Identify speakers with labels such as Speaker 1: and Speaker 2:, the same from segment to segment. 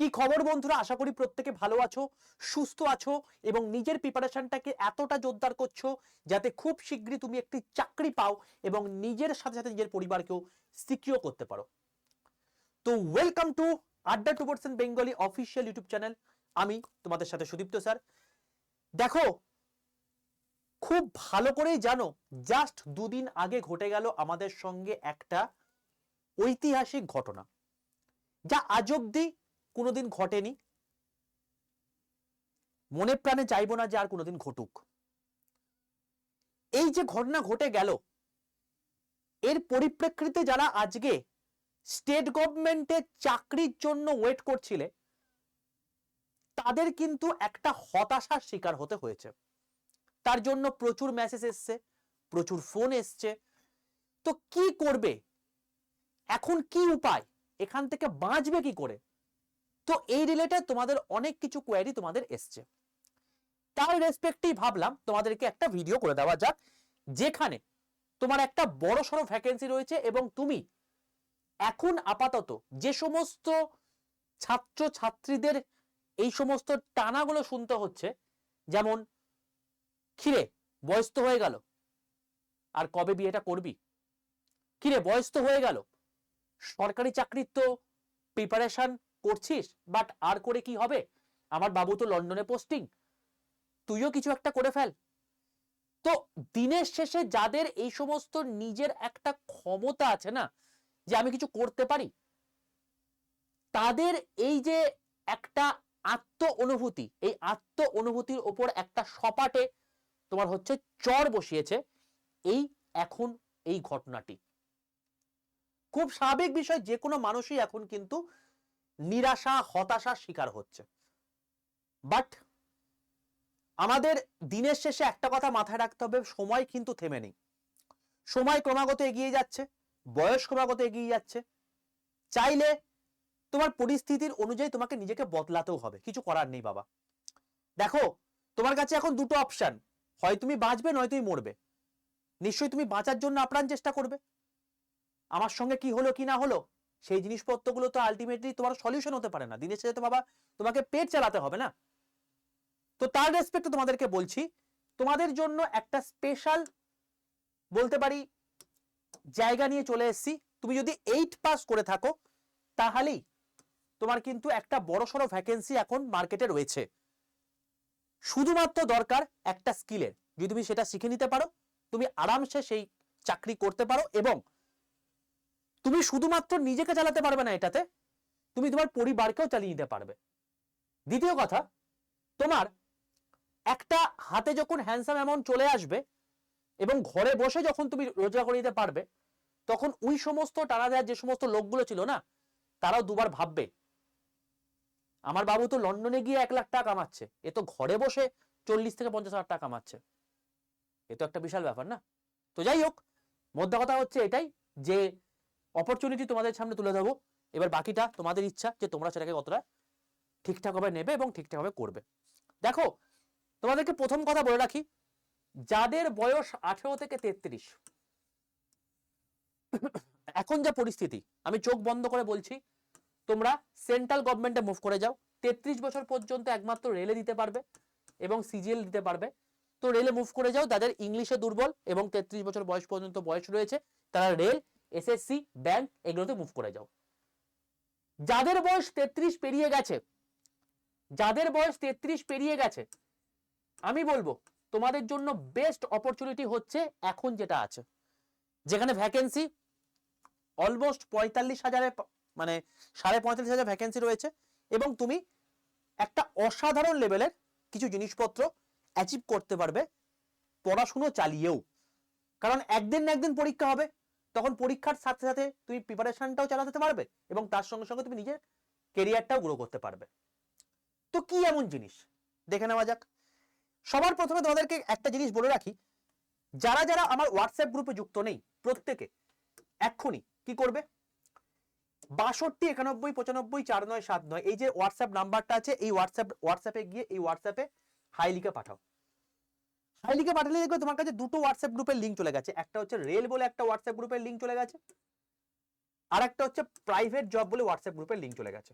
Speaker 1: কি খবর বন্ধুরা? আশা করি প্রত্যেকে ভালো আছো, সুস্থ আছো এবং নিজের প্রিপারেশনটাকে এতটা জোরদার করছ যাতে খুব শীঘ্রই তুমি একটি চাকরি পাও এবং নিজের সাথে সাথে নিজের পরিবারকেও সিকিউর করতে পারো। তো welcome to Adda two percent Bengali official YouTube channel আমি তোমাদের সাথে সুদীপ্ত স্যার। দেখো, খুব ভালো করেই জানো জাস্ট দুদিন আগে ঘটে গেল আমাদের সঙ্গে একটা ঐতিহাসিক ঘটনা। যা আজ অব্দি কোনোদিন ঘটেনি। মনে প্রাণে চাইব না যে আর কোনোদিন ঘটুক। এই যে ঘটনা ঘটে গেল, এর পরিপ্রেক্ষিতে যারা আজকে স্টেট গভর্নমেন্টের চাকরির জন্য ওয়েট করছিলে, তাদের কিন্তু একটা হতাশার শিকার হতে হয়েছে। তার জন্য প্রচুর মেসেজ এসছে, প্রচুর ফোন এসছে। তো কি করবে? এখন কি উপায়? এখান থেকে বাঁচবে কি করে? তো এই রিলেটেড তোমাদের অনেক কিছু কোয়ারি তোমাদের এসছে। তার রেসপেক্টেই ভাবলাম তোমাদেরকে একটা ভিডিও করে দেওয়া যাক, যেখানে তোমার একটা বড় সড়ো ভ্যাকেন্সি রয়েছে এবং তুমি এখন আপাতত যে সমস্ত ছাত্র ছাত্রীদের এই সমস্ত টানাগুলো শুনতে হচ্ছে, যেমন, কিরে বয়স তো হয়ে গেল, আর কবে বিয়েটা করবি? কিরে বয়স তো হয়ে গেল, সরকারি চাকরির তো প্রিপারেশন করছিস? বাট আর করে কি হবে? আমার বাবু তো লন্ডনে পোস্টিং তুইও কিছু একটা করে ফেল। তো দিনের শেষে যাদের এই সমস্ত নিজের একটা ক্ষমতা আছে না, যে আমি কিছু করতে পারি, তাদের এই যে একটা আত্ম অনুভূতি, এই আত্ম অনুভূতির ওপর একটা সপাটে তোমার হচ্ছে চর বসিয়েছে, এই এখন এই ঘটনাটি। খুব স্বাভাবিক বিষয়, যে কোনো মানুষই এখন কিন্তু নিরাশা, হতাশার শিকার হচ্ছে। বাট আমাদের দিনের শেষে একটা কথা মাথায় রাখতে হবে, সময় কিন্তু থেমে নেই। সময় ক্রমাগত এগিয়ে যাচ্ছে, বয়স ক্রমাগত এগিয়ে যাচ্ছে। চাইলে তোমার পরিস্থিতির অনুযায়ী তোমাকে নিজেকে বদলাতেও হবে, কিছু করার নেই বাবা। দেখো, তোমার কাছে এখন দুটো অপশন হয় তুমি বাঁচবে, নয় তুমি মরবে। নিশ্চয়ই তুমি বাঁচার জন্য আপ্রাণ চেষ্টা করবে। আমার সঙ্গে কি হলো, কি না হলো? সেই জিনিসপত্রগুলো তো আলটিমেটলি তোমার সলিউশন হতে পারে না। দিনের শেষে তো বাবা, তোমাকে পেট চালাতে হবে না। তো তার রেসপেক্টে তোমাদেরকে বলছি, তোমাদের জন্য একটা স্পেশাল বলতে পারি জায়গা নিয়ে চলে এসেছি। তুমি যদি এইট পাস করে থাকো, তাহলেই তোমার কিন্তু একটা বড় সড়ো ভ্যাকেন্সি এখন মার্কেটে রয়েছে। শুধুমাত্র দরকার একটা স্কিলের যদি তুমি সেটা শিখে নিতে পারো, তুমি আরামসে সেই চাকরি করতে পারো এবং তুমি শুধুমাত্র নিজেকে চালাতে পারবে না এটাতে, তুমি তোমার পরিবারকেও চালিয়ে নিতে পারবে। দ্বিতীয় কথা, তোমার একটা হাতে যখন হ্যান্ডসাম অ্যামাউন্ট চলে আসবে এবং ঘরে বসে যখন তুমি রোজগার করে নিতে পারবে, তখন ওই সমস্ত টানা দেওয়ার যে সমস্ত লোকগুলো ছিল না, তারাও দুবার ভাববে, আমার বাবু তো লন্ডনে গিয়ে এক লাখ টাকা কামাচ্ছে, এ তো ঘরে বসে চল্লিশ থেকে পঞ্চাশ হাজার টাকা কামাচ্ছে। এ তো একটা বিশাল ব্যাপার না? তো যাই হোক মধ্যে কথা হচ্ছে এটাই যে অপরচুনিটি তোমাদের সামনে তুলে দেবো এবার বাকিটা তোমাদের ইচ্ছা যে তোমরা সেটাকে কতটা ঠিকঠাকভাবে নেবে এবং ঠিকঠাকভাবে করবে। দেখো, তোমাদেরকে প্রথম কথা বলে রাখি, যাদের বয়স আঠেরো থেকে তেত্রিশ, এখন যা পরিস্থিতি, আমি চোখ বন্ধ করে বলছি, তোমরা সেন্ট্রাল গভর্নমেন্টে মুভ করে যাও। তেত্রিশ বছর পর্যন্ত একমাত্র রেলে দিতে পারবে এবং সিজিএল দিতে পারবে। তো রেলে মুভ করে যাও, তাদের ইংলিশে দুর্বল এবং তেত্রিশ বছর বয়স পর্যন্ত বয়স রয়েছে, তারা রেল এসএসসি ব্যাংক এগুলোতে মুভ করে যাও। যাদের বয়স তেত্রিশ পেরিয়ে গেছে, যাদের বয়স তেত্রিশ পেরিয়ে গেছে, আমি বলব, তোমাদের জন্য বেস্ট অপরচুনিটি হচ্ছে এখন যেটা আছে। যেখানে ভ্যাকেন্সি অলমোস্ট পঁয়তাল্লিশ হাজারে মানে সাড়ে পঁয়তাল্লিশ হাজার ভ্যাকেন্সি রয়েছে এবং তুমি একটা অসাধারণ লেভেলের কিছু জিনিসপত্র অ্যাচিভ করতে পারবে, পড়াশুনো চালিয়েও। কারণ একদিন না একদিন পরীক্ষা হবে তখন পরীক্ষার সাথে সাথে তুমি প্রিপারেশনটাও চালাতে পারবে এবং তার সঙ্গে সঙ্গে তুমি নিজের কেরিয়ারটাও গ্রো করতে পারবে। তো কি এমন জিনিস? দেখে নেওয়া যাক। সবার প্রথমে তোমাদেরকে একটা জিনিস বলে রাখি, যারা যারা আমার হোয়াটসঅ্যাপ গ্রুপে যুক্ত নেই, প্রত্যেকে এক্ষুনি কি করবে? বাষট্টি, একানব্বই, পঁচানব্বই, চার নয়, সাত নয়, এই যে হোয়াটসঅ্যাপ নাম্বারটা আছে, এই হোয়াটসঅ্যাপ হোয়াটসঅ্যাপে গিয়ে, এই হোয়াটসঅ্যাপে হাই লিখে পাঠাও। হাই পাঠালে দেখবে তোমার কাছে দুটো হোয়াটসঅ্যাপ গ্রুপের লিঙ্ক চলে গেছে। একটা হচ্ছে রেল বলে একটা হোয়াটসঅ্যাপ গ্রুপের লিঙ্ক চলে গেছে। আর একটা হচ্ছে প্রাইভেট জব বলে হোয়াটসঅ্যাপ গ্রুপের লিঙ্ক চলে গেছে।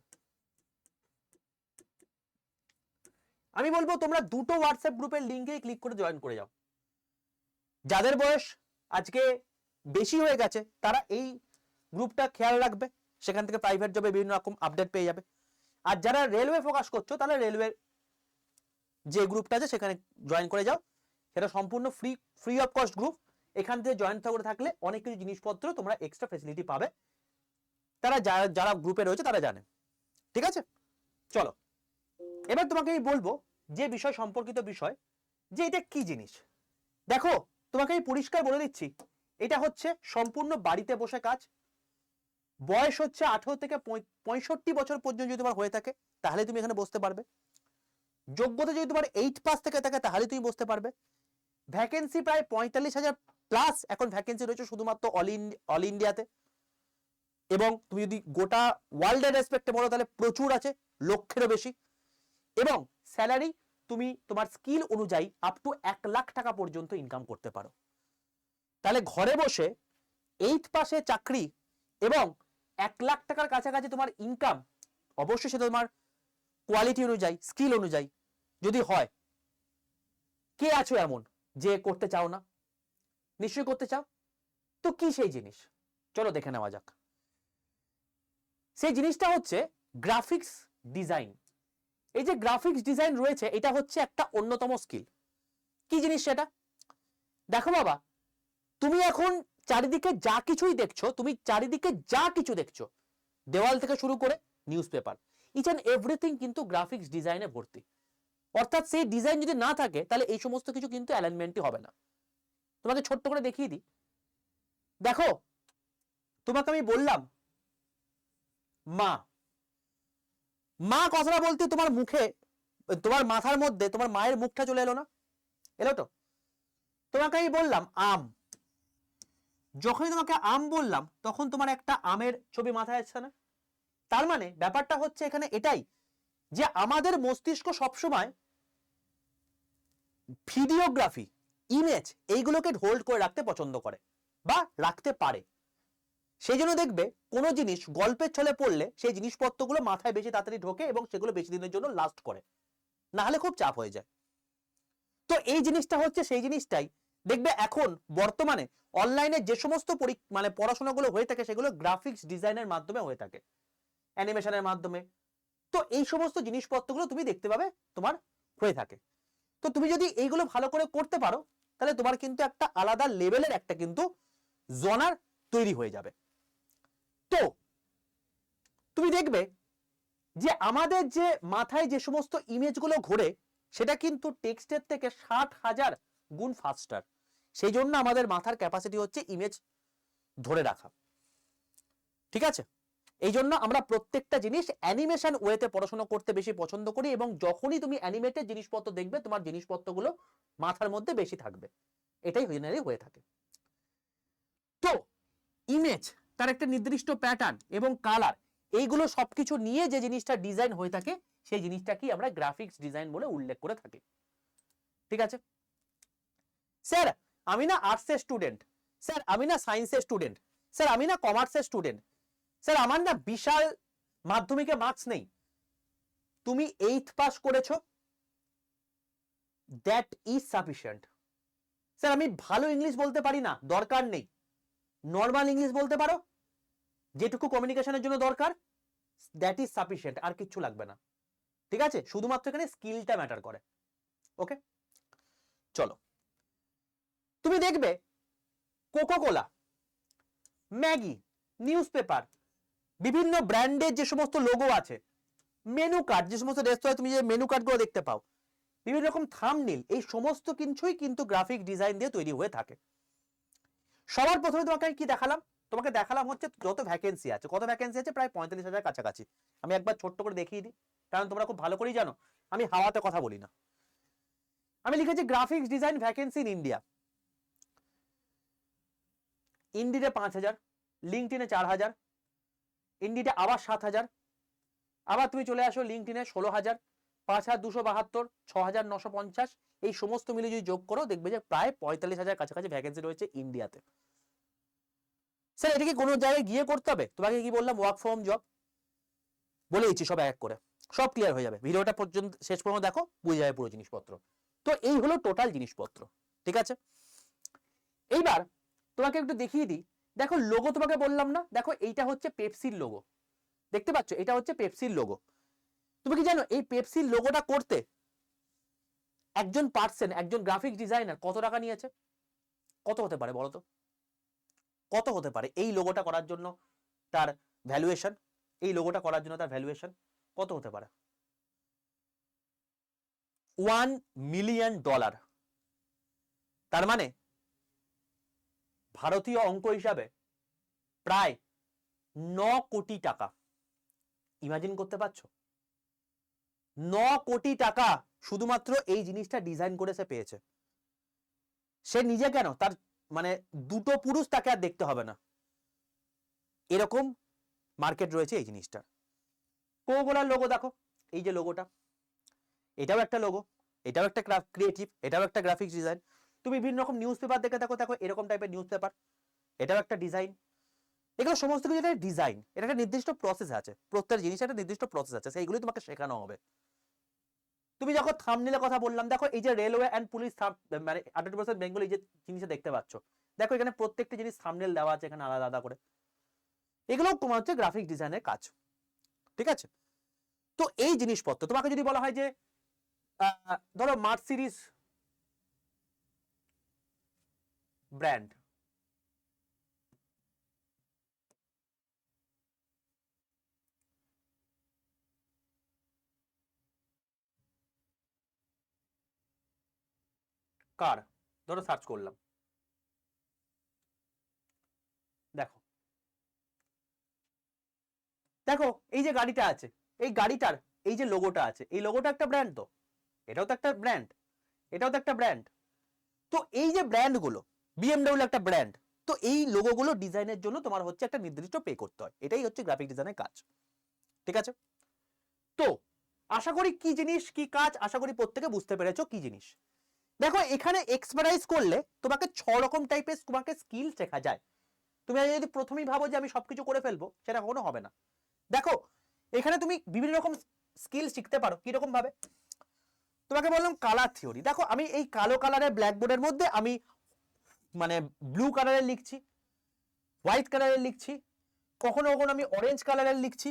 Speaker 1: আমি বলব, তোমরা দুটো হোয়াটসঅ্যাপ গ্রুপের লিঙ্কে ক্লিক করে জয়েন করে যাও। যাদের বয়স আজকে বেশি হয়ে গেছে, তারা এই গ্রুপটা খেয়াল রাখবে। সেখান থেকে প্রাইভেট জবে বিভিন্ন রকম আপডেট পেয়ে যাবে। আর যারা রেলওয়ে ফোকাস করছ, তাহলে রেলওয়ে যে গ্রুপটা আছে, সেখানে জয়েন করে যাও। সেটা সম্পূর্ণ free free of cost group এখান থেকে জয়েন করে থাকলে অনেক কিছু জিনিসপত্র তোমরা এক্সট্রা ফেসিলিটি পাবে। তারা যারা যারা গ্রুপে রয়েছে তারা জানে। ঠিক আছে? চলো। এবার তোমাকে আমি বলব যে বিষয় সম্পর্কিত বিষয়, যে এটা কি জিনিস? দেখো, তোমাকে আমি পরিষ্কার বলে দিচ্ছি, এটা হচ্ছে সম্পূর্ণ বাড়িতে বসে কাজ। বয়স হচ্ছে আঠারো থেকে পঁয়ষট্টি বছর পর্যন্ত যদি তোমার হয়ে থাকে, তাহলে তুমি এখানে বসতে পারবে। যোগ্যতা যদি তোমার এইট পাস থেকে থাকে, তাহলে তুমি বসতে পারবে। ভ্যাকেন্সি প্রায় পঁয়তাল্লিশ হাজার প্লাস এখন ভ্যাকেন্সি রয়েছে শুধুমাত্র অল অল ইন্ডিয়াতে এবং তুমি যদি গোটা ওয়ার্ল্ডের রেসপেক্টে বলো, তাহলে প্রচুর আছে, লক্ষেরও বেশি। এবং স্যালারি তুমি তোমার স্কিল অনুযায়ী আপ টু এক লাখ টাকা পর্যন্ত ইনকাম করতে পারো। তাহলে ঘরে বসে এইট পাশে চাকরি এবং এক লাখ টাকার কাছাকাছি তোমার ইনকাম অবশ্যই সেটা তোমার কোয়ালিটি অনুযায়ী স্কিল অনুযায়ী যদি হয়, কে আছো এমন? যে করতে চাও না, নিশ্চয়ই করতে চাও? তো কি সেই জিনিস? চলো দেখে নেওয়া যাক। সেই জিনিসটা হচ্ছে গ্রাফিক্স ডিজাইন এই যে গ্রাফিক্স ডিজাইন রয়েছে, এটা হচ্ছে একটা অন্যতম স্কিল কি জিনিস সেটা? দেখো বাবা, তুমি এখন চারিদিকে যা কিছুই দেখছ, তুমি চারিদিকে যা কিছু দেখছ, দেওয়াল থেকে শুরু করে news paper each and everything কিন্তু গ্রাফিক্স ডিজাইনে ভর্তি। অর্থাৎ সেই ডিজাইন যদি না থাকে, তাহলে এই সমস্ত কিছু কিন্তু অ্যালাইনমেন্টই হবে না। তোমাকে ছোট্ট করে দেখিয়ে দিই। দেখো, তোমাকে আমি বললাম, মা মা কথাটা বলতে তোমার মুখে, তোমার মাথার মধ্যে, তোমার মায়ের মুখটা চলে এলো না? এলো তো? তোমাকে আমি বললাম, আম। যখনই তোমাকে আম বললাম, তখন তোমার একটা আমের ছবি মাথায় আসছে না? তার মানে ব্যাপারটা হচ্ছে এখানে এটাই, যে আমাদের মস্তিষ্ক সবসময় ভিডিওগ্রাফি ইমেজ এইগুলোকে হোল্ড করে রাখতে পছন্দ করে বা রাখতে পারে। সেই জন্য দেখবে কোনো জিনিস গল্পের ছলে পড়লে সেই জিনিসপত্রগুলো মাথায় বেশি তাড়াতাড়ি ঢোকে এবং সেগুলো বেশি দিনের জন্য লাস্ট করে। না হলে খুব চাপ হয়ে যায়। তো এই জিনিসটা হচ্ছে সেই জিনিসটাই। দেখবে এখন বর্তমানে অনলাইনে যে সমস্ত মানে পড়াশোনাগুলো হয়ে থাকে সেগুলো গ্রাফিক্স ডিজাইনের মাধ্যমে হয়ে থাকে। অ্যানিমেশনের মাধ্যমে। তো এই সমস্ত জিনিসপত্রগুলো তুমি দেখতে পাবে তোমার হয়ে থাকে। তো তুমি যদি এইগুলো ভালো করে করতে পারো, তাহলে তোমার কিন্তু একটা আলাদা লেভেলের একটা কিন্তু জনার তৈরি হয়ে যাবে। তো তুমি দেখবে যে আমাদের যে মাথায় যে সমস্ত ইমেজগুলো ঘোরে, সেটা কিন্তু টেক্সটের থেকে ষাট হাজার গুণ ফাস্টার সেই জন্য আমাদের মাথার ক্যাপাসিটি হচ্ছে ইমেজ ধরে রাখা। ঠিক আছে? এই জন্য আমরা প্রত্যেকটা জিনিস অ্যানিমেশন ওয়েতে পড়াশোনা করতে বেশি পছন্দ করি এবং যখনই তুমি অ্যানিমেটেড জিনিসপত্র দেখবে, তোমার জিনিসপত্রগুলো মাথার মধ্যে বেশি থাকবে। এটাই জেনারেলি হয়ে থাকে। তো ইমেজ তার একটা নির্দিষ্ট প্যাটার্ন এবং কালার এইগুলো সবকিছু নিয়ে যে জিনিসটা ডিজাইন হয়ে থাকে, সেই জিনিসটাকেই আমরা গ্রাফিক্স ডিজাইন বলে উল্লেখ করে থাকি। ঠিক আছে? স্যার আমি না আর্টসের স্টুডেন্ট স্যার আমি না সায়েন্সের স্টুডেন্ট স্যার আমি না কমার্সের স্টুডেন্ট স্যার আমার না বিশাল মাধ্যমিকে মার্কস নেই। তুমি এইথ পাস করেছ। দ্যাট ইজ সাফিসিয়েন্ট স্যার আমি ভালো ইংলিশ বলতে পারি না, দরকার নেই। নর্মাল ইংলিশ বলতে পারো, যেটুকু কমিউনিকেশনের জন্য দরকার দ্যাট ইজ সাফিসিয়েন্ট আর কিচ্ছু লাগবে না। ঠিক আছে? শুধুমাত্র এখানে স্কিলটা ম্যাটার করে। ওকে চলো। তুমি দেখবে Coca Cola Maggi news paper বিভিন্ন ব্র্যান্ডের যে সমস্ত লোগো আছে মেনু কার্ড যে সমস্ত রেস্তোরাঁ তুমি যে মেনু কার্ডগুলো দেখতে পাও, বিভিন্ন রকম থামনিল এই সমস্ত কিছুই কিন্তু গ্রাফিক ডিজাইন দিয়ে তৈরি হয়ে থাকে। সবার প্রথমে তোমাকে কি দেখালাম? তোমাকে দেখালাম হচ্ছে যত ভ্যাকেন্সি আছে। কত ভ্যাকেন্সি আছে? প্রায় পঁয়তাল্লিশ হাজার কাছাকাছি। আমি একবার ছোট্ট করে দেখিয়ে দিই, কারণ তোমরা খুব ভালো করেই জানো, আমি হাওয়াতে কথা বলি না। আমি লিখেছি graphics design vacancy in India ইন্ডিতে পাঁচ হাজার লিঙ্কটিনে চার হাজার ইন্ডিতে আবার সাত হাজার। আবার তুমি চলে আসো লিঙ্কটিনে ষোলো হাজার, পাঁচ হাজার দুশো বাহাত্তর, ছ হাজার নশো পঞ্চাশ। এই সমস্ত মিলে যদি যোগ করো, দেখবে যে প্রায় পঁয়তাল্লিশ হাজার কাছাকাছি ভ্যাকেন্সি রয়েছে ইন্ডিয়াতে স্যার এটা কি কোনো জায়গায় গিয়ে করতে হবে? তোমাকে কি বললাম? ওয়ার্ক ফ্রম জব বলে দিচ্ছি সব এক করে। সব ক্লিয়ার হয়ে যাবে। ভিডিওটা পর্যন্ত, শেষ পর্যন্ত দেখো, বুঝে যাবে পুরো জিনিসপত্র। তো এই হলো টোটাল জিনিসপত্র। ঠিক আছে? এইবার তোমাকে একটু দেখিয়ে দিই। দেখো লোগো তোমাকে বললাম না, দেখো এইটা হচ্ছে পেপসির লোগো দেখতে পাচ্ছ? এটা হচ্ছে পেপসির লোগো তুমি কি জানো এই পেপসির লোগোটা করতে একজন পার্সন একজন গ্রাফিক ডিজাইনার কত টাকা নিয়েছে? কত হতে পারে বলো তো? কত হতে পারে? এই লোগোটা করার জন্য তার ভ্যালুয়েশন এই লোগোটা করার জন্য তার ভ্যালুয়েশন কত হতে পারে? ওয়ান মিলিয়ন ডলার তার মানে ভারতীয় অঙ্ক হিসাবে প্রায় ন কোটি টাকা। ইমাজিন করতে পারছ? ন কোটি টাকা শুধুমাত্র এই জিনিসটা ডিজাইন করে সে পেয়েছে। সে নিজে কেন? তার মানে দুটো পুরুষ তাকে আর দেখতে হবে না। এরকম মার্কেট রয়েছে এই জিনিসটার। কোকোলার লোগো দেখো। এই যে লোগোটা এটাও একটা লোগো এটাও একটা ক্রিয়েটিভ এটাও একটা গ্রাফিক্স ডিজাইন তুমি বিভিন্ন রকম নিউজ পেপার দেখে দেখো দেখো এরকম টাইপের নিউজ পেপার এটাও একটা ডিজাইন এগুলো সমস্ত কিছু একটা ডিজাইন এটা একটা নির্দিষ্ট প্রসেস আছে। প্রত্যেক জিনিস একটা নির্দিষ্ট প্রসেস আছে। সেইগুলি তোমাকে শেখানো হবে। তুমি যখন থামনিলে কথা বললাম, দেখো এই যে রেলওয়ে অ্যান্ড পুলিশ মানে আঠারো পার্সেন্ট বেঙ্গল এই যে জিনিসটা দেখতে পাচ্ছ, দেখো এখানে প্রত্যেকটা জিনিস থামনেল দেওয়া আছে এখানে আলাদা আলাদা করে। এগুলো তোমার হচ্ছে গ্রাফিক ডিজাইনের কাজ। ঠিক আছে? তো এই জিনিসপত্র, তোমাকে যদি বলা হয় যে ধরো মার্সিডিস ব্র্যান্ড। কার? ধরো সার্চ করলাম। দেখো। দেখো, এই যে গাড়িটা আছে, এই গাড়িটার এই যে লোগোটা আছে, এই লোগোটা একটা ব্র্যান্ড তো। এটাও তো একটা ব্র্যান্ড এটাও তো একটা ব্র্যান্ড তো এই যে ব্র্যান্ডগুলো বিএমডব্লিউ একটা ব্র্যান্ড তো এই লোগোগুলো ডিজাইনের জন্য তোমার হচ্ছে একটা নির্দিষ্ট পে করতে হয়। এটাই হচ্ছে গ্রাফিক ডিজাইনের কাজ। ঠিক আছে? তো আশা করি কি জিনিস, কি কাজ, আশা করি প্রত্যেকে বুঝতে পেরেছ কি জিনিস। দেখো, এখানে এক্সপার্টাইজ করলে তোমাকে ছ রকম টাইপের তোমাকে স্কিল শেখা যায়। তুমি যদি প্রথমেই ভাবো যে আমি সবকিছু করে ফেলব, সেটা কখনো হবে না। দেখো, এখানে তুমি বিভিন্ন রকম স্কিল শিখতে পারো কীরকম ভাবে তোমাকে বললাম কালার থিওরি দেখো, আমি এই কালো কালারের ব্ল্যাকবোর্ডের মধ্যে আমি মানে ব্লু কালারের লিখছি হোয়াইট কালারের লিখছি, কখনো কখনো আমি অরেঞ্জ কালারের লিখছি,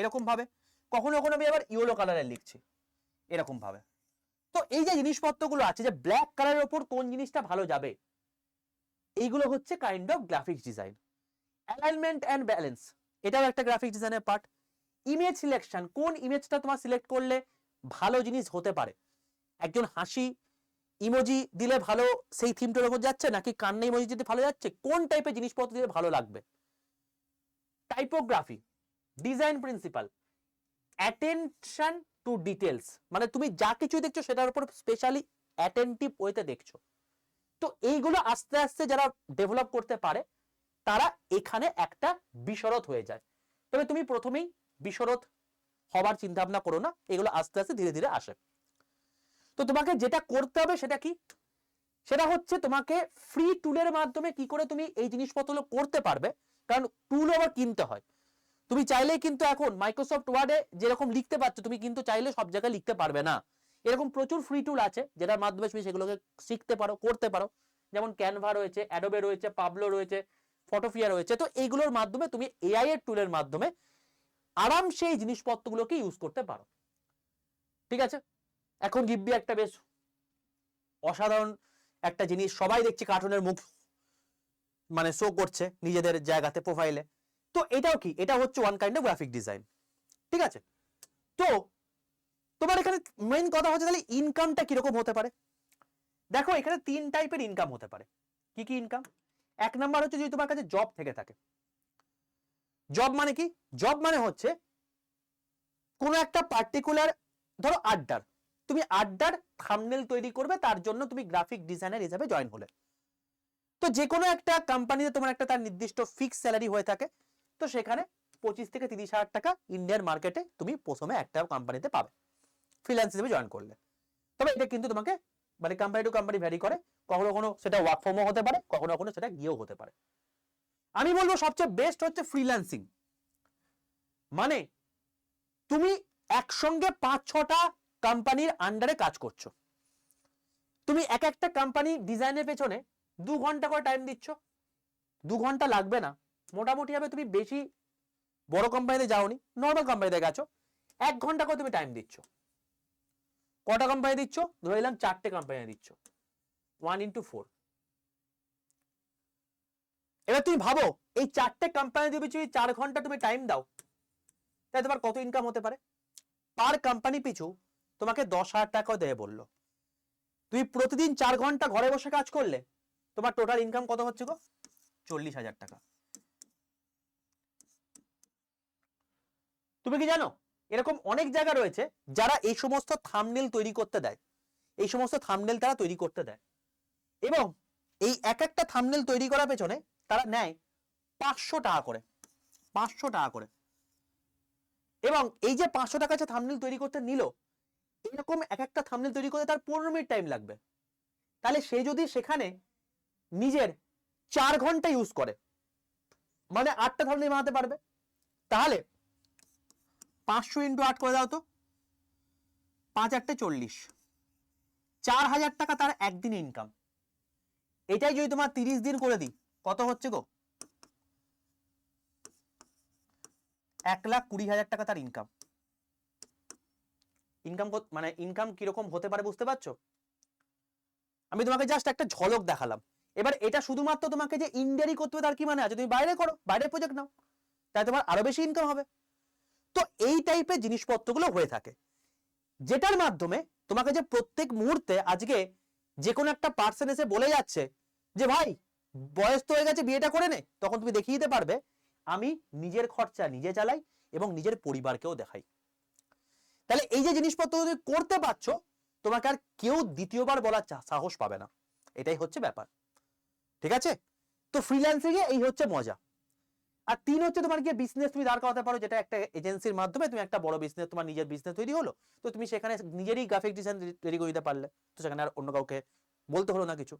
Speaker 1: এরকম ভাবে, কখনো কখনো আমি আবার ইয়েলো কালারের লিখছি, এরকম ভাবে। তো এই যে জিনিসপত্রগুলো আছে যে ব্ল্যাক কালারের ওপর কোন জিনিসটা ভালো যাবে, এইগুলো হচ্ছে kind of graphics design alignment and balance এটাও একটা গ্রাফিক্স ডিজাইনের পার্ট ইমেজ সিলেকশন কোন ইমেজটা তোমার সিলেক্ট করলে ভালো জিনিস হতে পারে? একজন হাসি ইমোজি দিলে ভালো সেই থিমটার উপর যাচ্ছে নাকি কান্না ইমোজি দিতে ভালো যাচ্ছে? কোন টাইপের জিনিসপত্র দিলে ভালো লাগবে? Typography design principle attention to details মানে তুমি যা কিছু দেখছ সেটার উপর স্পেশালি অ্যাটেন্টিভ ওয়েতে দেখছ। তো এইগুলো আস্তে আস্তে যারা ডেভেলপ করতে পারে, তারা এখানে একটা বিশরত হয়ে যায়। তবে তুমি প্রথমেই বিশরত হবার চিন্তা ভাবনা করো না, এগুলো আস্তে আস্তে ধীরে ধীরে আসে। তো তোমাকে যেটা করতে হবে সেটা কি? সেটা হচ্ছে তোমাকে ফ্রি টুলের মাধ্যমে কি করে তুমি এই জিনিসপত্রগুলো করতে পারবে। কারণ টুল আবার কিনতে হয়। তুমি চাইলেই কিন্তু এখন মাইক্রোসফট ওয়ার্ডে যেরকম লিখতে পারছ, তুমি কিন্তু চাইলে সব জায়গায় লিখতে পারবে না। এরকম প্রচুর ফ্রি টুল আছে, যেটার মাধ্যমে তুমি সেগুলোকে শিখতে পারো, করতে পারো। যেমন ক্যানভা রয়েছে অ্যাডোবে রয়েছে পাবলো রয়েছে ফটোফিয়া রয়েছে। তো এইগুলোর মাধ্যমে তুমি এআই এর টুলের মাধ্যমে আরামসে এই জিনিসপত্রগুলোকে ইউজ করতে পারো। ঠিক আছে? এখন গিব্বি একটা বেশ অসাধারণ একটা জিনিস। সবাই দেখছি কার্টুনের মুখ মানে শো করছে নিজেদের জায়গাতে প্রোফাইলে তো এটাও কি? এটা হচ্ছে one kind of graphic design ঠিক আছে? তো তোমার এখানে মেইন কথা হচ্ছে তাহলে ইনকামটা কীরকম হতে পারে? দেখো, এখানে তিন টাইপের ইনকাম হতে পারে। কি কি ইনকাম এক নাম্বার হচ্ছে যদি তোমার কাছে জব থেকে থাকে। জব মানে কি? জব মানে হচ্ছে কোনো একটা পার্টিকুলার ধরো আড্ডার। তুমি আড্ডার থামনেল তৈরি করবে, তার জন্য তুমি গ্রাফিক ডিজাইনার হিসাবে জয়েন হলে। তো যে কোনো একটা কোম্পানিতে তোমার একটা তার নির্দিষ্ট ফিক্স স্যালারি হয়ে থাকে, তো সেখানে পঁচিশ থেকে তিরিশ হাজার টাকা ইন্ডিয়ান মার্কেটে তুমি প্রথমে একটা কোম্পানিতে পাবে। ফ্রিল্যান্স হিসেবে জয়েন করলে। তবে এটা কিন্তু তোমাকে মানে কোম্পানি টু কোম্পানি ভ্যারি করে, কখনো কখনো সেটা ওয়ার্ক ফ্রমও হতে পারে, কখনো কখনো সেটা গিয়েও হতে পারে। আমি বলব সবচেয়ে বেস্ট হচ্ছে ফ্রিল্যান্সিং মানে তুমি একসঙ্গে পাঁচ ছটা কোম্পানির আন্ডারে কাজ করছ। তুমি এক একটা কোম্পানি ডিজাইনের পেছনে দু ঘণ্টা করে টাইম দিচ্ছ। দু ঘণ্টা লাগবে না। মোটামুটি হবে তুমি বেশি বড় কোম্পানিতে যাওনি নর্মাল কোম্পানিতে গেছো। এক ঘণ্টা করে তুমি টাইম দিচ্ছ। কটা কোম্পানি দিচ্ছ? ধরে নিলাম চারটে কোম্পানি দিচ্ছ। ওয়ান ইন্টু ফোর এবার তুমি ভাবো, এই চারটে কোম্পানি দিয়ে যদি চার ঘণ্টা তুমি টাইম দাও তাই তোমার কত ইনকাম হতে পারে? পার কোম্পানি পিছু তোমাকে দশ হাজার টাকা দেবে বলল। তুমি প্রতিদিন চার ঘণ্টা ঘরে বসে কাজ করলে, তোমার টোটাল ইনকাম কত হচ্ছে গো? চল্লিশ হাজার টাকা। তুমি কি জানো, এরকম অনেক জায়গা রয়েছে যারা এই সমস্ত থামনেল তৈরি করতে দেয়। এই সমস্ত থামনেল তারা তৈরি করতে দেয়। এবং এই এক একটা থামনেল তৈরি করার পেছনে তারা নেয় পাঁচশো টাকা করে। পাঁচশো টাকা করে। এবং এই যে পাঁচশো টাকা যে থামনেল তৈরি করতে নিল এরকম এক একটা থামনেল তৈরি করতে তার পনেরো মিনিট টাইম লাগবে। তাহলে সে যদি সেখানে নিজের চার ঘণ্টা ইউজ করে মানে আটটা থামনেল বানাতে পারবে। তাহলে পাঁচশো ইন্টু আট করে দাও তো, পাঁচ আটটে চল্লিশ। চার হাজার টাকা তার একদিন ইনকাম এটাই যদি তোমার তিরিশ দিন করে দিই, কত হচ্ছে গো? এক লাখ কুড়ি হাজার টাকা তার ইনকাম ইনকাম মানে ইনকাম কীরকম হতে পারে বুঝতে পারছ? আমি তোমাকে জাস্ট একটা ঝলক দেখালাম। এবার এটা শুধুমাত্র তোমাকে যে ইন্ডিয়ারই করতে হবে তার কি মানে আছে? তুমি বাইরে করো বাইরে প্রজেক্ট নাও। তাই তোমার আরও বেশি ইনকাম হবে। তো এই টাইপের জিনিসপত্রগুলো হয়ে থাকে। যেটার মাধ্যমে তোমাকে যে প্রত্যেক মুহূর্তে আজকে যে কোনো একটা পার্সন এসে বলে যাচ্ছে যে, ভাই, বয়স তো হয়ে গেছে, বিয়েটা করে নে। তখন তুমি দেখিয়ে দিতে পারবে, আমি নিজের খরচা নিজে চালাই এবং নিজের পরিবারকেও দেখাই। তাহলে এই যে জিনিসপত্র তুমি করতে পারছ, তোমাকে আর কেউ দ্বিতীয়বার বলার সাহস পাবে না। এটাই হচ্ছে ব্যাপার। ঠিক আছে? তো ফ্রিল্যান্সিং এ এই হচ্ছে মজা। আর তিন হচ্ছে তোমার গিয়ে বিজনেস তুমি দাঁড় করাতে পারো, যেটা একটা এজেন্সির মাধ্যমে তুমি একটা বড় বিজনেস তোমার নিজের বিজনেস তৈরি হলো, তো তুমি সেখানে নিজেরই গ্রাফিক ডিজাইন তৈরি করে দিতে পারলে। তো সেখানে আর অন্য কাউকে বলতে হলো না কিছু।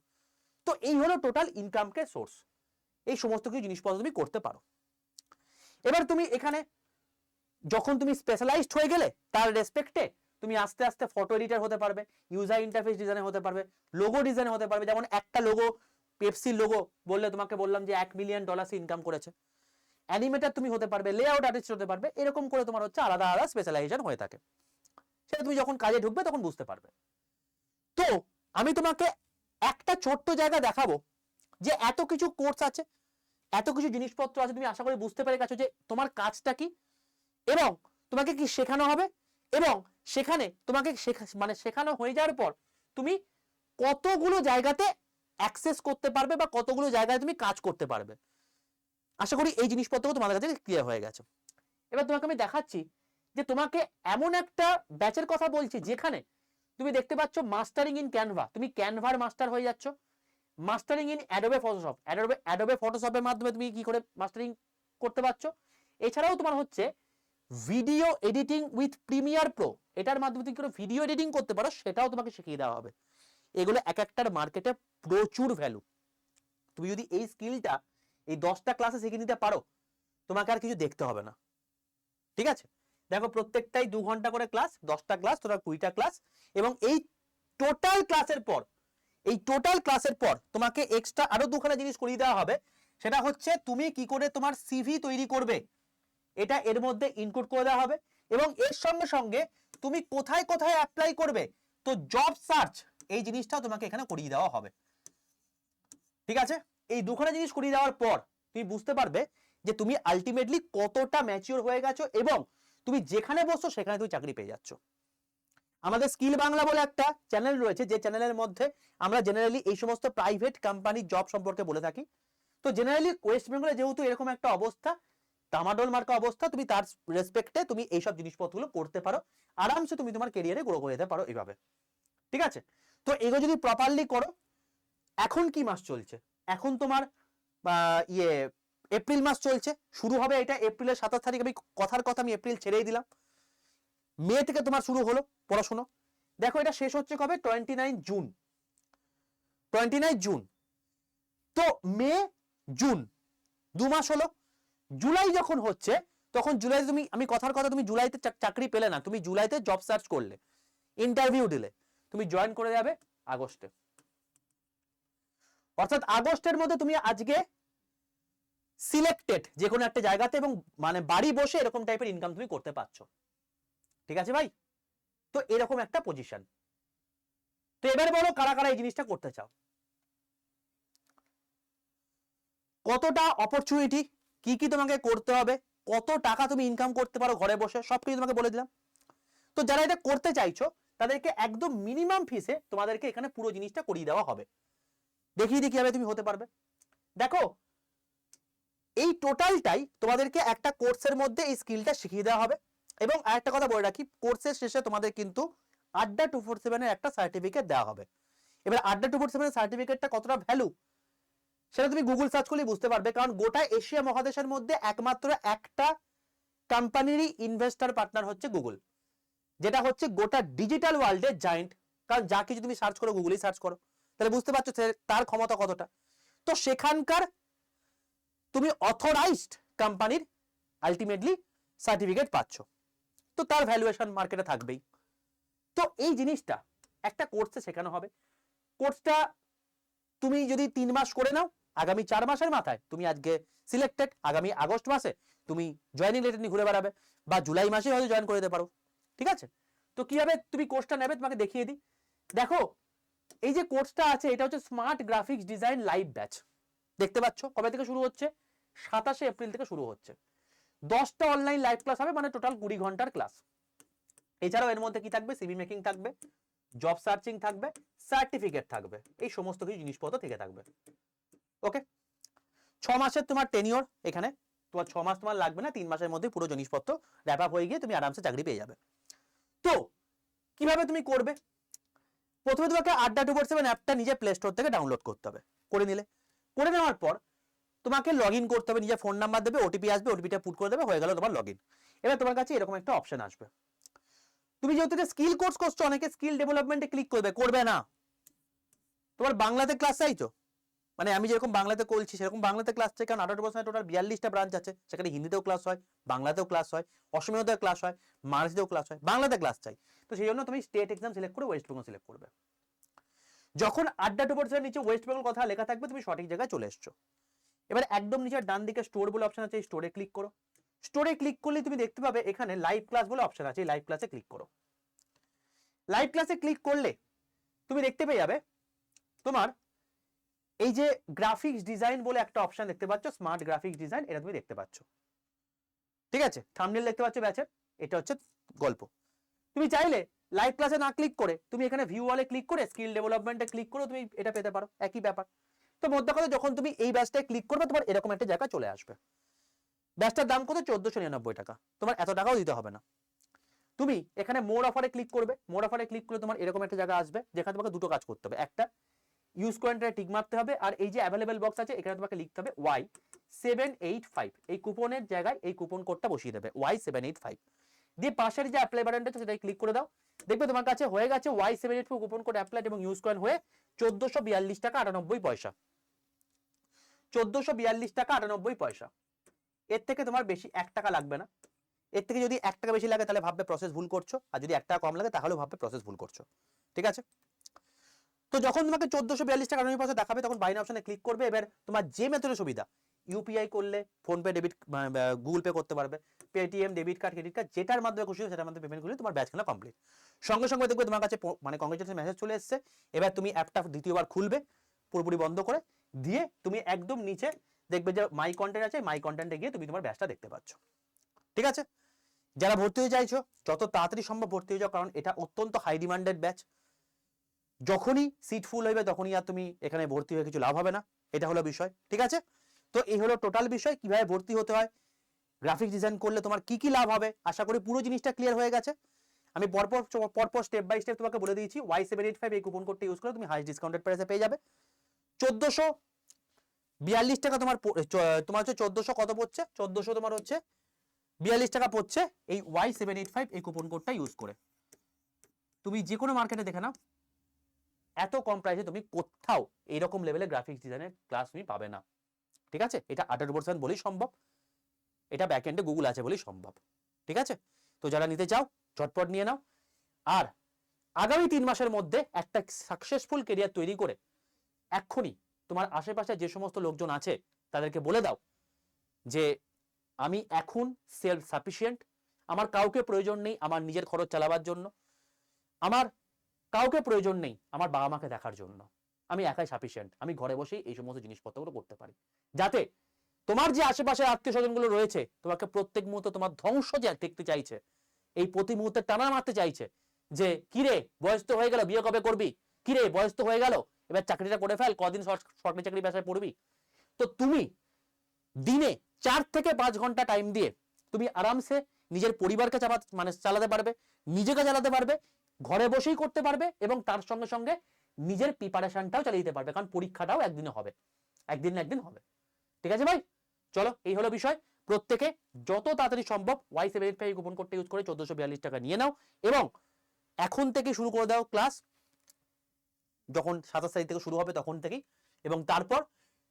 Speaker 1: তো এই হলো টোটাল ইনকামকে সোর্স এই সমস্ত কিছু জিনিসপত্র তুমি করতে পারো। এবার তুমি এখানে যখন তুমি স্পেশালাইজড হয়ে গেলে, তার রেসপেক্টে তুমি আস্তে আস্তে ফটো এডিটর হতে পারবে ইউজার ইন্টারফেস ডিজাইনার হতে পারবে লোগো ডিজাইন হতে পারবে। যেমন একটা লোগো পেপসির লোগো বললে তোমাকে বললাম যে এক মিলিয়ন ডলার ইনকাম করেছে। অ্যানিমেটার তুমি হতে পারবে লেআউট আর্টিস্ট হতে পারবে, এরকম করে তোমার হচ্ছে আলাদা আলাদা স্পেশালাইজেশন হয়ে থাকে। সেটা তুমি যখন কাজে ঢুকবে তখন বুঝতে পারবে। তো আমি তোমাকে একটা ছোট্ট জায়গা দেখাবো যে এত কিছু কোর্স আছে, এত কিছু জিনিসপত্র আছে, তুমি আশা করি বুঝতে পেরে গেছো যে তোমার কাজটা কি এবং তোমাকে কি শেখানো হবে? এবং সেখানে তোমাকে মানে শেখানো হয়ে যাওয়ার পর তুমি কতগুলো জায়গাতে অ্যাক্সেস করতে পারবে বা কতগুলো জায়গায় তুমি কাজ করতে পারবে? আশা করি এই জিনিসপত্র তোমাদের কাছে ক্লিয়ার হয়ে গেছে। এবার তোমাকে আমি দেখাচ্ছি যে তোমাকে এমন একটা ব্যাচের কথা বলছি যেখানে তুমি দেখতে পাচ্ছ মাস্টারিং ইন ক্যানভা তুমি ক্যানভার মাস্টার হয়ে যাচ্ছ। Mastering in Adobe Photoshop Adobe Adobe ফটোশপের মাধ্যমে তুমি কি করে মাস্টারিং করতে পারছ? এছাড়াও তোমার হচ্ছে video editing with premiere pro এটার মাধ্যমে তুমি কি করে ভিডিও এডিটিং করতে পারো, সেটাও তোমাকে শিখিয়ে দেওয়া হবে। এগুলো এক একটার মার্কেটে প্রচুর ভ্যালু তুমি যদি এই স্কিলটা এই দশটা ক্লাসে শিখে নিতে পারো, তোমাকে আর কিছু দেখতে হবে না। ঠিক আছে? দেখো, প্রত্যেকটাই দু ঘণ্টা করে ক্লাস দশটা ক্লাস তোরা কুড়িটা ক্লাস এবং এই টোটাল ক্লাসের পর, এই টোটাল ক্লাসের পর তোমাকে এক্সট্রা আরও দুখানা জিনিস করিয়ে দেওয়া হবে। সেটা হচ্ছে, তুমি কি করে তোমার সিভি তৈরি করবে? এটা এর মধ্যে ইনক্লুড করে দেওয়া হবে এবং এর সঙ্গে সঙ্গে তুমি কোথায় কোথায় অ্যাপ্লাই করবে, তো জব সার্চ এই জিনিসটাও তোমাকে এখানে করিয়ে দেওয়া হবে। ঠিক আছে? এই দুখানা জিনিস করিয়ে দেওয়ার পর তুমি বুঝতে পারবে যে তুমি আলটিমেটলি কতটা ম্যাচিওর হয়ে গেছো এবং তুমি যেখানে বসছো সেখানে তুমি চাকরি পেয়ে যাচ্ছ। আমাদের স্কিল বাংলা বলে একটা চ্যানেল রয়েছে, যে চ্যানেলের মধ্যে আমরা জেনারেলি এই সমস্ত প্রাইভেট কোম্পানির জব সম্পর্কে বলে থাকি। তো জেনারেলি ওয়েস্ট বেঙ্গলে যেহেতু এরকম একটা অবস্থা টামাডোল মার্কা অবস্থা, তুমি তার রেসপেক্টে তুমি এইসব জিনিসপত্রগুলো করতে পারো। আরামসে তুমি তোমার কেরিয়ারে গ্রো করে যেতে পারো এইভাবে। ঠিক আছে? তো এগুলো যদি প্রপারলি করো, এখন কি মাস চলছে? এখন তোমার ইয়ে এপ্রিল মাস চলছে। শুরু হবে এটা এপ্রিলের সাতাশ তারিখ। আমি কথার কথা আমি এপ্রিল ছেড়েই দিলাম। মে থেকে তোমার শুরু হলো পড়াশুনো। দেখো এটা শেষ হচ্ছে কবে? Twenty nine June twenty nine June তো মে জুন দু মাস হলো। জুলাই যখন হচ্ছে, তখন জুলাই তুমি, আমি কথার কথা তুমি জুলাইতে চাকরি পেলে না, তুমি জুলাইতে জব সার্চ করলে। ইন্টারভিউ দিলে। তুমি জয়েন করে যাবে আগস্টে। অর্থাৎ আগস্টের মধ্যে তুমি আজকে সিলেক্টেড যে কোনো একটা জায়গাতে এবং মানে বাড়ি বসে এরকম টাইপের ইনকাম তুমি করতে পারছ। ঠিক আছে ভাই? তো এরকম একটা পজিশন তো এবার বলো কারা কারা এই জিনিসটা করতে চাও। কতটা অপরচুনিটি কি কি তোমাকে করতে হবে? কত টাকা তুমি ইনকাম করতে পারো ঘরে বসে? সবকিছু তোমাকে বলে দিলাম। তো যারা এটা করতে চাইছো, তাদেরকে একদম মিনিমাম ফিসে তোমাদেরকে এখানে পুরো জিনিসটা করিয়ে দেওয়া হবে। দেখিয়ে দিই কীভাবে তুমি হতে পারবে। দেখো, এই টোটালটাই তোমাদেরকে একটা কোর্সের মধ্যে এই স্কিলটা শিখিয়ে দেওয়া হবে। এবং আরেকটা কথা বলে রাখি কোর্সের শেষে তোমাদের কিন্তু আড্ডা টু ফোর সেভেনের একটা সার্টিফিকেট দেওয়া হবে। এবার আড্ডা টু ফোর সেভেনের সার্টিফিকেটটা কতটা ভ্যালু সেটা তুমি গুগল সার্চ করলে বুঝতে পারবে, কারণ গোটা এশিয়া মহাদেশের মধ্যে একমাত্র একটা কোম্পানিরই ইনভেস্টর পার্টনার হচ্ছে গুগল যেটা হচ্ছে গোটা ডিজিটাল ওয়ার্ল্ডের জায়েন্ট কারণ যা কিছু তুমি সার্চ করো গুগলেই সার্চ করো, তাহলে বুঝতে পারছ তার ক্ষমতা কতটা। তো সেখানকার তুমি অথরাইজড কোম্পানির আলটিমেটলি সার্টিফিকেট পাচ্ছ, তো তার ভ্যালুয়েশন মার্কেটে থাকবেই। তো এই জিনিসটা, একটা কোর্সে শেখানো হবে। কোর্সটা তুমি যদি তিন মাস করে নাও আগামী চার মাসের মাথায় তুমি আজকে সিলেক্টেড আগামী আগস্ট মাসে তুমি জয়েনিং লেটার ঘুরে বেড়াবে বা জুলাই মাসে হয়তো জয়েন করে দিতে পারো। ঠিক আছে? তো কীভাবে তুমি কোর্সটা নেবে তোমাকে দেখিয়ে দিই। দেখো, এই যে কোর্সটা আছে, এটা হচ্ছে smart graphics design live batch দেখতে পাচ্ছ? কবে থেকে শুরু হচ্ছে? সাতাশে এপ্রিল থেকে শুরু হচ্ছে। দশটা অনলাইন লাইভ ক্লাস হবে মানে টোটাল কুড়ি ঘণ্টার ক্লাস এছাড়াও এর মধ্যে কি থাকবে? সিভি মেকিং থাকবে জব সার্চিং থাকবে সার্টিফিকেট থাকবে। এই সমস্ত কিছু জিনিসপত্র থেকে থাকবে। ওকে ছ মাসের তোমার টেনিওর এখানে। তোমার ছ মাস তোমার লাগবে না, তিন মাসের মধ্যে পুরো জিনিসপত্র র্যাপ আপ হয়ে গিয়ে তুমি আরামসে চাকরি পেয়ে যাবে। তো, কীভাবে তুমি করবে? প্রথমে তোমাকে আড্ডা টু সেভেন অ্যাপটা নিজে প্লে স্টোর থেকে ডাউনলোড করতে হবে। করে নিলে। করে নেওয়ার পর তোমাকে লগ ইন করতে হবে, নিজের ফোন নাম্বার দেবে ওটিপি আসবে ওটিপিটা পুট করে দেবে, হয়ে গেল তোমার লগ ইন এবার তোমার কাছে এরকম একটা অপশন আসবে। তুমি যেহেতু স্কিল কোর্স করছ, অনেকে স্কিল ডেভেলপমেন্টে ক্লিক করবে করবে না। তোমার বাংলাতে ক্লাস চাইছো? মানে আমি যেরকম বাংলাতে করছি, সেরকম বাংলাতে ক্লাস চাই কারণ আঠারো বছর টোটাল বিয়াল্লিশটা ব্রাঞ্চ আছে। সেখানে হিন্দিতেও ক্লাস হয়, বাংলাতেও ক্লাস হয়, অসমীয়তেও ক্লাস হয়, মারাঠিতেও ক্লাস হয়, বাংলাতে ক্লাস চাই। তো সেই জন্য তুমি স্টেট এক্সাম সিলেক্ট করে ওয়েস্ট বেঙ্গল সিলেক্ট করবে। যখন আড্ডা টু পার্সেন্ট নিচে ওয়েস্ট বেঙ্গল কথা লেখা থাকবে, তুমি সঠিক জায়গায় চলে এসছো। এবার একদম নিচের ডান দিকে স্টোর বলে অপশন আছে স্টোরে ক্লিক করো। স্টোরে ক্লিক করলে তুমি দেখতে পাবে এখানে লাইভ ক্লাস বলে অপশন আছে লাইভ ক্লাসে ক্লিক করো। লাইভ ক্লাসে ক্লিক করলে তুমি দেখতে পেয়ে যাবে তোমার এই যে গ্রাফিক্স ডিজাইন বলে একটা অপশন দেখতে পাচ্ছ স্মার্ট গ্রাফিক্স ডিজাইন এটা তুমি দেখতে পাচ্ছ। ঠিক আছে? থাম্বনেল দেখতে পাচ্ছ ব্যাচের? এটা হচ্ছে গল্প। তুমি চাইলে লাইভ ক্লাসে না ক্লিক করে, তুমি এখানে ভিউ ওয়ালে ক্লিক করে স্কিল ডেভেলপমেন্টে ক্লিক করে, তুমি এটা পেতে পারো। একই ব্যাপার। তো মধ্যে কথা যখন তুমি এই ব্যাচটায় ক্লিক করবে, তোমার এরকম একটা জায়গা চলে আসবে। ব্যাচটার দাম কত? চোদ্দশো নিরানব্বই টাকা। তোমার এত টাকাও দিতে হবে না। তুমি এখানে মোর অফারে ক্লিক করবে। মোর অফারে ক্লিক করলে তোমার এরকম একটা জায়গা আসবে, যেখানে তোমাকে দুটো কাজ করতে হবে। একটা ইউজ কয়েন্টে টিক মারতে হবে, আর এই যে অ্যাভেলেবেল বক্স আছে, এখানে তোমাকে লিখতে হবে ওয়াই সেভেন এইট ফাইভ এই কুপনের জায়গায় এই কুপন কোডটা বসিয়ে দেবে ওয়াই সেভেন এইট ফাইভ দিয়ে পাশের যে অ্যাপ্লাই বাটনটা আছে সেটাই ক্লিক করে দাও। দেখবে তোমার কাছে হয়ে গেছে Y seven eight five coupon code applied এবং ইউজ কয়েন হয়ে চোদ্দশো বিয়াল্লিশ টাকা আটানব্বই পয়সা। চোদ্দশো বিয়াল্লিশ টাকা আটানব্বই পয়সা। এর থেকে তোমার বেশি এক টাকা লাগবে না। এর থেকে যদি এক টাকা বেশি লাগে, তাহলে ভাববে প্রসেস ভুল করছ। আর যদি এক টাকা কম লাগে, তাহলেও ভাববে প্রসেস ভুল করছ। ঠিক আছে? তো যখন তোমাকে চোদ্দশো বিয়াল্লিশ টাকা আটানব্বই পয়সা দেখাবে, তখন বাইন অপশনে ক্লিক করবে, এবার তোমার যে মেথডের সুবিধা ইউপিআই করলে ফোনপে ডেবিট গুগল পে করতে পারবে Paytm debit card credit card যেটার মাধ্যমে খুশি সেটার মাধ্যমে পেমেন্ট করলে তোমার ব্যাচ খেলা কমপ্লিট সঙ্গে সঙ্গে দেখবে তোমার কাছে মানে কংগ্রেচুলেশন মেসেজ চলে এসেছে, এবার তুমি অ্যাপটা দ্বিতীয়বার খুলবে, পুরোপুরি বন্ধ করে, দিয়ে তুমি একদম নিচে দেখবে যে মাই কন্টেন্ট আছে মাই কন্টেন্টে গিয়ে তুমি তোমার ব্যাচটা দেখতে পাচ্ছ। ঠিক আছে? যারা ভর্তি হয়ে চাইছো যত তাড়াতাড়ি সম্ভব ভর্তি হয়ে যাও, কারণ এটা অত্যন্ত হাই ডিমান্ডেড ব্যাচ যখনই সিট ফুল হইবে তখনই আর তুমি এখানে ভর্তি হয়ে কিছু লাভ হবে না। এটা হলো বিষয়, ঠিক আছে? তো এই হলো টোটাল বিষয়, কীভাবে ভর্তি হতে হয় গ্রাফিক ডিজাইন করলে তোমার কি কি লাভ হবে, আশা করি পুরো জিনিসটা ক্লিয়ার হয়ে গেছে। আমি পরপর পরপর স্টেপ বাই স্টেপ তোমাকে বলে দিয়েছি ওয়াই সেভেন এইট ফাইভ এই কুপন কোডটা ইউজ করে তুমি হাই ডিসকাউন্টেড প্রাইসে পেয়ে যাবে। চোদ্দশো বিয়াল্লিশ টাকা তোমার তোমার হচ্ছে চোদ্দশো কত পড়ছে? চোদ্দশো তোমার হচ্ছে বিয়াল্লিশ টাকা পড়ছে এই ওয়াই সেভেন এইট ফাইভ এই কুপন কোডটা ইউজ করে। তুমি যে কোনো মার্কেটে দেখে নাও। এত কম প্রাইসে তুমি কোথাও এইরকম লেভেলে গ্রাফিক্স ডিজাইনের ক্লাস তুমি পাবে না। ঠিক আছে? এটা আঠারো পার্সেন্ট বলেই সম্ভব। এটা ব্যাকএন্ডে গুগল আছে বলেই সম্ভব। ঠিক আছে? তো যারা নিতে চাও চটপট নিয়ে নাও। আর আগামী তিন মাসের মধ্যে একটা সাকসেসফুল কেরিয়ার তৈরি করে এক্ষুনি তোমার আশেপাশে যে সমস্ত লোকজন আছে, তাদেরকে বলে দাও যে, আমি এখন সেলফ সাফিসিয়েন্ট আমার কাউকে প্রয়োজন নেই আমার নিজের খরচ চালাবার জন্য। আমার কাউকে প্রয়োজন নেই আমার বাবা মাকে দেখার জন্য। আমি একাই সাফিসিয়েন্ট আমি ঘরে বসেই এই সমস্ত জিনিসপত্রগুলো করতে পারি। যাতে তোমার যে আশেপাশে আত্মীয় স্বজনগুলো রয়েছে, তোমাকে প্রত্যেক মুহূর্তে তোমার ধ্বংস যে দেখতে চাইছে, এই প্রতি মুহূর্তে টানা মারতে চাইছে যে, কিরে বয়স তো হয়ে গেল, বিয়ে কবে করবি? কিরে বয়স তো হয়ে গেল, এবার চাকরিটা করে ফেল, কদিন সর- সরকারি চাকরি পেশায় পড়বি? তো তুমি দিনে চার থেকে পাঁচ ঘণ্টা টাইম দিয়ে তুমি আরামসে নিজের পরিবারকে চাপা মানে চালাতে পারবে, নিজেকে চালাতে পারবে ঘরে বসেই করতে পারবে এবং তার সঙ্গে সঙ্গে নিজের প্রিপারেশনটাও চালিয়ে দিতে পারবে, কারণ পরীক্ষাটাও একদিনে হবে। একদিন একদিন হবে। ঠিক আছে ভাই? চলো, এই হলো বিষয়। প্রত্যেকে যত তাড়াতাড়ি সম্ভব ওয়াই সেভেন ফাইভ কুপন কোডটা ইউজ করে চোদ্দশো বিয়াল্লিশ টাকা নিয়ে নাও এবং এখন থেকে শুরু করে দাও ক্লাস যখন সাতাশ তারিখ থেকে শুরু হবে তখন থেকেই এবং তারপর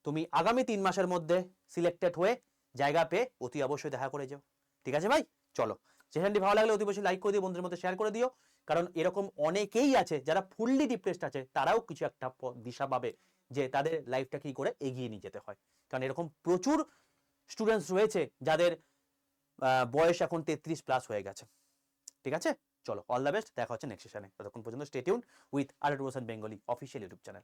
Speaker 1: তুমি আগামী তিন মাসের মধ্যে সিলেক্টেড হয়ে জায়গা পেয়ে অতি অবশ্যই দেখা করে যাও। ঠিক আছে ভাই? চলো। সেশনটি ভালো লাগলে অতি অবশ্যই লাইক করে দিও, বন্ধুদের মধ্যে শেয়ার করে দিও। কারণ এরকম অনেকেই আছে, যারা ফুললি ডিপ্রেসড আছে, তারাও কিছু একটা দিশা পাবে যে তাদের লাইফটা কি করে এগিয়ে নিয়ে যেতে হয়। কারণ এরকম প্রচুর স্টুডেন্টস রয়েছে যাদের বয়স এখন তেত্রিশ প্লাস হয়ে গেছে। ঠিক আছে? চলো অল দ্য বেস্ট দেখা হচ্ছে নেক্সট সেশনে ততক্ষণ পর্যন্ত stay tune with our Bengali official YouTube channel